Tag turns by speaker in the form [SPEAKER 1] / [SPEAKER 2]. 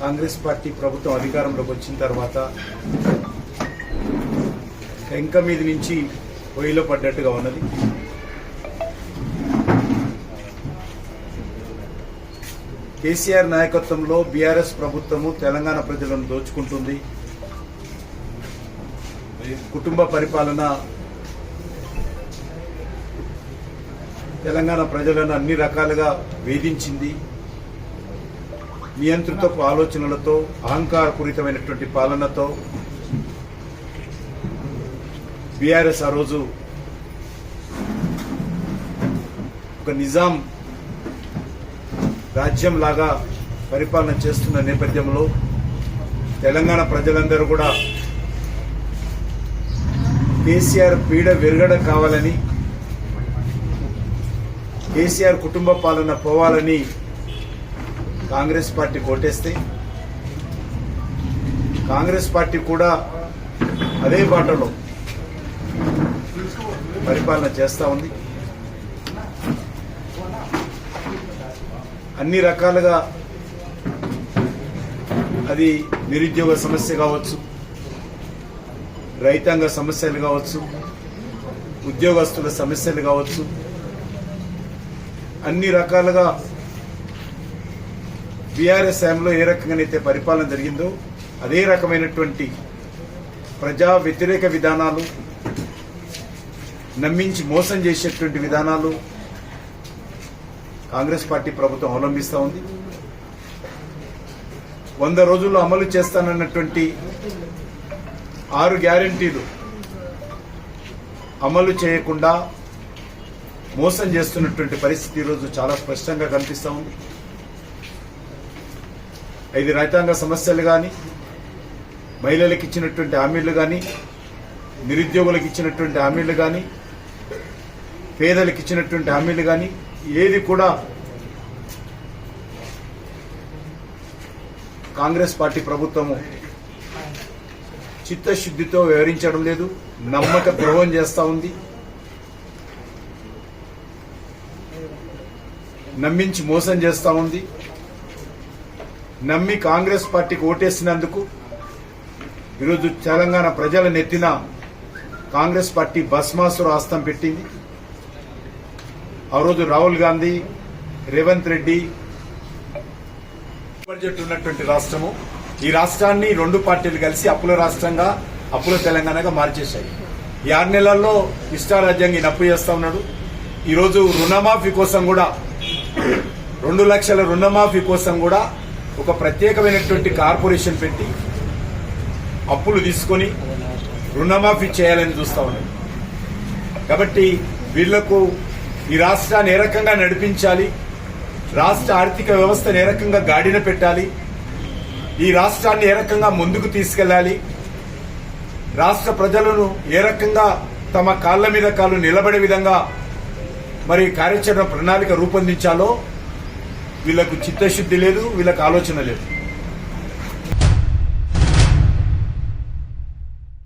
[SPEAKER 1] Congress party ప్రభుత్వం అధికారంలోకి వచ్చిన తర్వాత వెంక మీద నుంచి పొయ్యిలో పడ్డట్టుగా ఉన్నది. కేసీఆర్ నాయకత్వంలో బీఆర్ఎస్ ప్రభుత్వము తెలంగాణ ప్రజలను దోచుకుంటుంది. కుటుంబ పరిపాలన తెలంగాణ ప్రజలను అన్ని రకాలుగా వేధించింది. నియంత్రితపు ఆలోచనలతో అహంకారపూరితమైనటువంటి పాలనతో బీఆర్ఎస్ ఆ రోజు ఒక నిజాం రాజ్యం లాగా పరిపాలన చేస్తున్న నేపథ్యంలో తెలంగాణ ప్రజలందరూ కూడా కేసీఆర్ పీడ విరగడ కావాలని కేసీఆర్ కుటుంబ పాలన పోవాలని కాంగ్రెస్ పార్టీ కోటేస్తే కాంగ్రెస్ పార్టీ కూడా అదే బాటలో పరిపాలన చేస్తా ఉంది. అన్ని రకాలుగా అది నిరుద్యోగ సమస్య కావచ్చు రైతాంగ సమస్యలు కావచ్చు ఉద్యోగస్తుల సమస్యలు కావచ్చు అన్ని రకాలుగా బీఆర్ఎస్ హయాంలో ఏ రకంగానైతే పరిపాలన జరిగిందో అదే రకమైనటువంటి ప్రజా వ్యతిరేక విధానాలు నమ్మించి మోసం చేసేటువంటి విధానాలు కాంగ్రెస్ పార్టీ ప్రభుత్వం అవలంబిస్తూ ఉంది. వంద రోజుల్లో అమలు చేస్తానన్నటువంటి ఆరు గ్యారంటీలు అమలు చేయకుండా మోసం చేస్తున్నటువంటి పరిస్థితి ఈరోజు చాలా స్పష్టంగా కనిపిస్తూ ఉంది. ఐదు రైతాంగ సమస్యలు కానీ మహిళలకు ఇచ్చినటువంటి హామీలు కానీ నిరుద్యోగులకు ఇచ్చినటువంటి హామీలు కానీ పేదలకు ఇచ్చినటువంటి హామీలు కానీ ఏది కూడా కాంగ్రెస్ పార్టీ ప్రభుత్వము చిత్తశుద్ధితో వ్యవహరించడం లేదు నమ్మక ద్రోహం చేస్తా ఉంది. నమ్మించి మోసం చేస్తా ఉంది. నమ్మి కాంగ్రెస్ పార్టీకి ఓటేసినందుకు ఈరోజు తెలంగాణ ప్రజల నెత్తిన కాంగ్రెస్ పార్టీ భస్మాసుర ఆస్తం పెట్టింది. ఆ రోజు రాహుల్ గాంధీ రేవంత్ రెడ్డి బడ్జెట్ ఉన్నటువంటి రాష్ట్రము. ఈ రాష్ట్రాన్ని రెండు పార్టీలు కలిసి అప్పుల రాష్ట్రంగా అప్పుల తెలంగాణగా మార్చేశాయి. ఈ ఆరు నెలల్లో ఇష్టారాజ్యంగా నప్పు చేస్తా ఉన్నాడు. ఈరోజు రుణమాఫీ కోసం కూడా రెండు లక్షల రుణమాఫీ కోసం కూడా ఒక ప్రత్యేకమైనటువంటి కార్పొరేషన్ పెట్టి అప్పులు తీసుకొని రుణమాఫీ చేయాలని చూస్తా ఉన్నాడు కాబట్టి వీళ్ళకు ఈ రాష్ట్రాన్ని ఏ రకంగా నడిపించాలి? రాష్ట్ర ఆర్థిక వ్యవస్థను ఏ రకంగా గాడిన పెట్టాలి? ఈ రాష్ట్రాన్ని ఏ రకంగా ముందుకు తీసుకెళ్ళాలి రాష్ట్ర ప్రజలను ఏ రకంగా తమ కాళ్ళ మీద కాళ్ళు నిలబడే విధంగా మరి కార్యాచరణ ప్రణాళిక రూపొందించాలో వీళ్ళకు చిత్తశుద్ధి లేదు వీళ్ళకు ఆలోచన లేదు.